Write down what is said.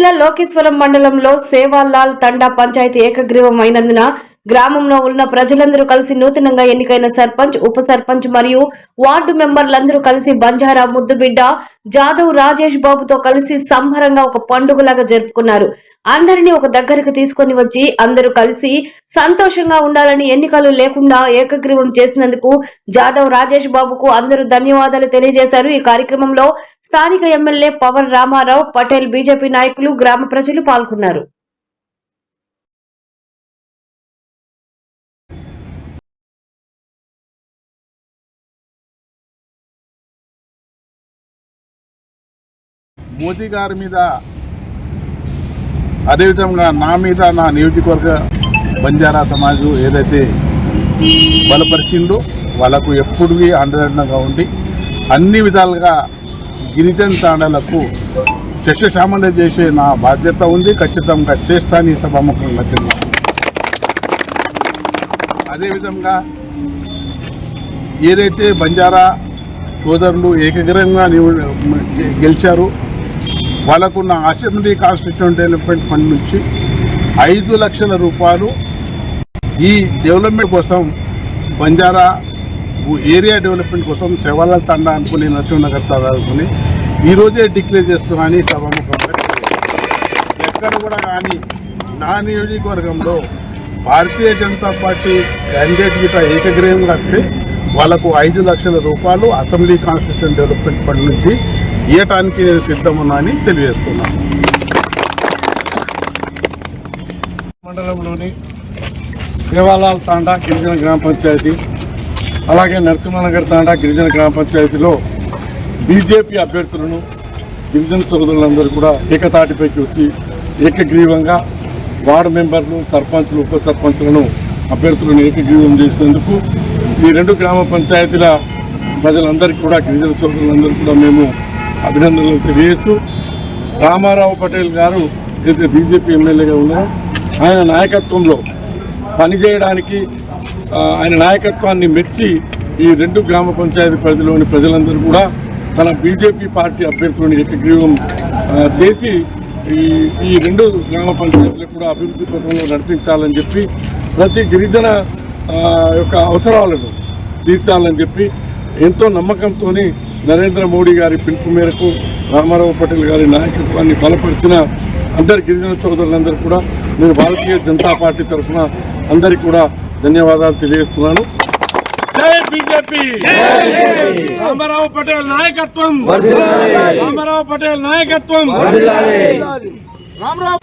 జిల్లా లోకేశ్వరం మండలంలో సేవాలాల్ తండా పంచాయతీ ఏకగ్రీవం అయినందున గ్రామంలో ఉన్న ప్రజలందరూ కలిసి నూతనంగా ఎన్నికైన సర్పంచ్ ఉప సర్పంచ్ మరియు వార్డు మెంబర్లందరూ కలిసి బంజారా ముద్దుబిడ్డ జాదవ్ రాజేష్ బాబుతో కలిసి సంబరంగా ఒక పండుగలాగా జరుపుకున్నారు. అందరినీ ఒక దగ్గరకు తీసుకొని వచ్చి అందరూ కలిసి సంతోషంగా ఉండాలని ఎన్నికలు లేకుండా ఏకగ్రీవం చేసినందుకు జాదవ్ రాజేష్ బాబుకు అందరూ ధన్యవాదాలు తెలియజేశారు. ఈ కార్యక్రమంలో స్థానిక ఎమ్మెల్యే పవన్ రామారావు పటేల్ బీజేపీ నాయకులు గ్రామ ప్రజలు పాల్గొన్నారు. మోదీ గారి మీద అదేవిధంగా నా మీద నా నియోజకవర్గ బంజారా సమాజం ఏదైతే బలపరిచిందో వాళ్ళకు ఎప్పుడు అండదండగా ఉండి అన్ని విధాలుగా గిరిజన తాండాలకు శస్యశామన చేసే నా బాధ్యత ఉంది. ఖచ్చితంగా చేస్తాను ఈ సభాముఖంగా తెలియదు అదేవిధంగా ఏదైతే బంజారా సోదరులు ఏకగ్రంగా గెలిచారు గెలిచారో వాళ్ళకున్న అసెంబ్లీ కాన్స్టిట్యూషన్ డెవలప్మెంట్ ఫండ్ నుంచి ఐదు లక్షల రూపాయలు ఈ డెవలప్మెంట్ కోసం బంజారా ఏరియా డెవలప్మెంట్ కోసం శవాల తండా అనుకుని నరసింహనగర్ తండా అనుకుని ఈరోజే డిక్లేర్ చేస్తున్నాను సభాముఖంగా ఎక్కడ కూడా కానీ నా నియోజకవర్గంలో భారతీయ జనతా పార్టీ క్యాండిడేట్ గిట ఏకగ్రీవంగా వస్తే వాళ్ళకు ఐదు లక్షల రూపాయలు అసెంబ్లీ కాన్స్టిట్యూషన్ డెవలప్మెంట్ ఫండ్ నుంచి ఇవ్వటానికి నేను సిద్ధమున్నా అని తెలియజేస్తున్నాను మండలంలోని దేవాలాల్ తాండా గిరిజన గ్రామ పంచాయతీ అలాగే నరసింహనగర్ తాండా గిరిజన గ్రామ పంచాయతీలో బీజేపీ అభ్యర్థులను గిరిజన సోదరులందరూ కూడా ఏకతాటిపైకి వచ్చి ఏకగ్రీవంగా వార్డు మెంబర్లు సర్పంచులు ఉప సర్పంచులను అభ్యర్థులను ఏకగ్రీవం చేసినందుకు ఈ రెండు గ్రామ పంచాయతీల ప్రజలందరికీ కూడా గిరిజన సోదరులందరూ కూడా మేము అభినందనలు తెలియజేస్తూ రామారావు పటేల్ గారు ఏదైతే బీజేపీ ఎమ్మెల్యేగా ఉన్నారో ఆయన నాయకత్వంలో పనిచేయడానికి ఆయన నాయకత్వాన్ని మెచ్చి ఈ రెండు గ్రామ పంచాయతీ పరిధిలోని ప్రజలందరూ కూడా తన బీజేపీ పార్టీ అభ్యర్థులను ఏకగ్రీవం చేసి ఈ ఈ రెండు గ్రామ పంచాయతీలకు కూడా అభివృద్ధి పథంలో నడిపించాలని చెప్పి ప్రతి గిరిజన యొక్క అవసరాలను తీర్చాలని చెప్పి ఎంతో నమ్మకంతో నరేంద్ర మోడీ గారి పిలుపు మేరకు రామారావు పటేల్ గారి నాయకత్వాన్ని బలపరిచిన అందరి గిరిజన సోదరులందరూ కూడా నేను భారతీయ జనతా పార్టీ తరఫున అందరికీ కూడా ధన్యవాదాలు తెలియజేస్తున్నాను. జై బీజేపీ! రామారావు పటేల్ నాయకత్వం! రామారావు పటేల్ నాయకత్వం! రామారావు